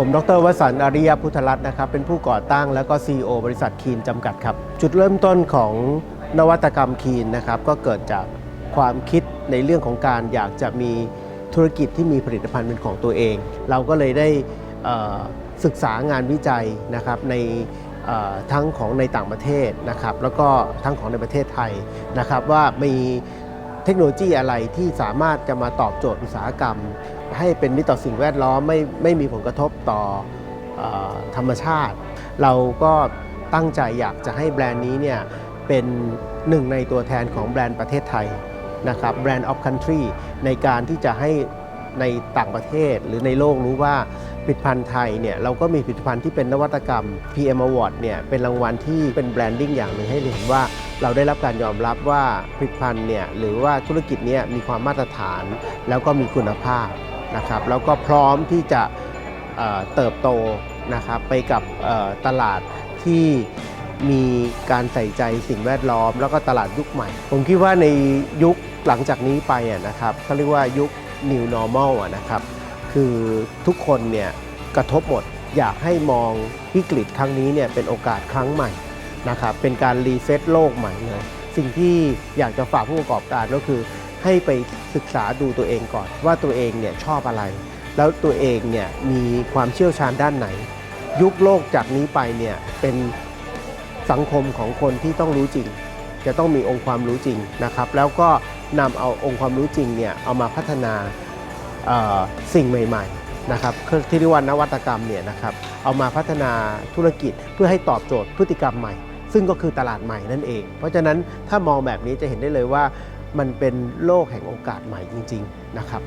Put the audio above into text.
ผมดรวสันต์อริยพุทธรัตน์นะครับ เป็นผู้ก่อตั้งแล้วก็ CEO บริษัทคีนจำกัดครับ จุดเริ่มต้นของนวัตกรรมคีนนะครับก็เกิดจากความคิดในเรื่องของการอยากจะมีธุรกิจที่มีผลิตภัณฑ์เป็นของตัวเอง เราก็เลยได้ศึกษางานวิจัยนะครับในทั้งของในต่างประเทศนะครับ แล้วก็ทั้งของในประเทศไทยนะครับ ว่ามีเทคโนโลยีอะไรที่สามารถจะมาตอบโจทย์อุตสาหกรรม ให้เป็นมิตรต่อสิ่งแวดล้อมไม่ไม่มีผลกระทบต่ออธรรมชาติ เราก็ตั้งใจอยากจะให้แบรนด์นี้เนี่ยเป็นหนึ่งในตัวแทนของแบรนด์ประเทศไทยนะครับแบรนด์ of country ในการที่จะให้ในต่างประเทศหรือในโลกรู้ว่าผลิตภัณฑ์ไทยเนี่ยเราก็มีผลิตภัณฑ์ที่เป็นนวัตกรรม PM Award เนี่ยเป็นรางวัลที่เป็นแบรนดิ้งอย่างหนึ่งให้เห็นว่าเราได้รับการยอมรับว่าผลิตภัณฑ์เนี่ยหรือว่าธุรกิจเนี้มีความมาตรฐาน แล้วก็มีคุณภาพ นะครับแล้วก็พร้อมที่จะเเติบโตนะครับไปกับตลาดที่มีการใส่ใจสิ่งแวดล้อม แล้วก็ตลาดยุคใหม่ ผมคิดว่าในยุคหลังจากนี้ไปนะครับเขาเรียกว่ายุค new normal นะครับคือทุกคนเนี่ยกระทบหมดอยากให้มองวิกฤตครั้งนี้เนี่ยเป็นโอกาสครั้งใหม่นะครับเป็นการรีเซ็ตโลกใหม่เลยสิ่งที่อยากจะฝากผู้ประกอบการก็คือ ให้ไปศึกษาดูตัวเองก่อน ว่าตัวเองเนี่ยชอบอะไร แล้วตัวเองเนี่ยมีความเชี่ยวชาญด้านไหน ยุคโลกจากนี้ไปเนี่ยเป็นสังคมของคนที่ต้องรู้จริง จะต้องมีองค์ความรู้จริงนะครับ แล้วก็นำเอาองค์ความรู้จริงเนี่ยเอามาพัฒนาสิ่งใหม่ๆนะครับที่เรียกว่านวัตกรรมเนี่ยนะครับเอามาพัฒนาธุรกิจเพื่อให้ตอบโจทย์พฤติกรรมใหม่ ซึ่งก็คือตลาดใหม่นั่นเอง เพราะฉะนั้นถ้ามองแบบนี้จะเห็นได้เลยว่า มันเป็นโลกแห่งโอกาสใหม่จริงๆนะครับ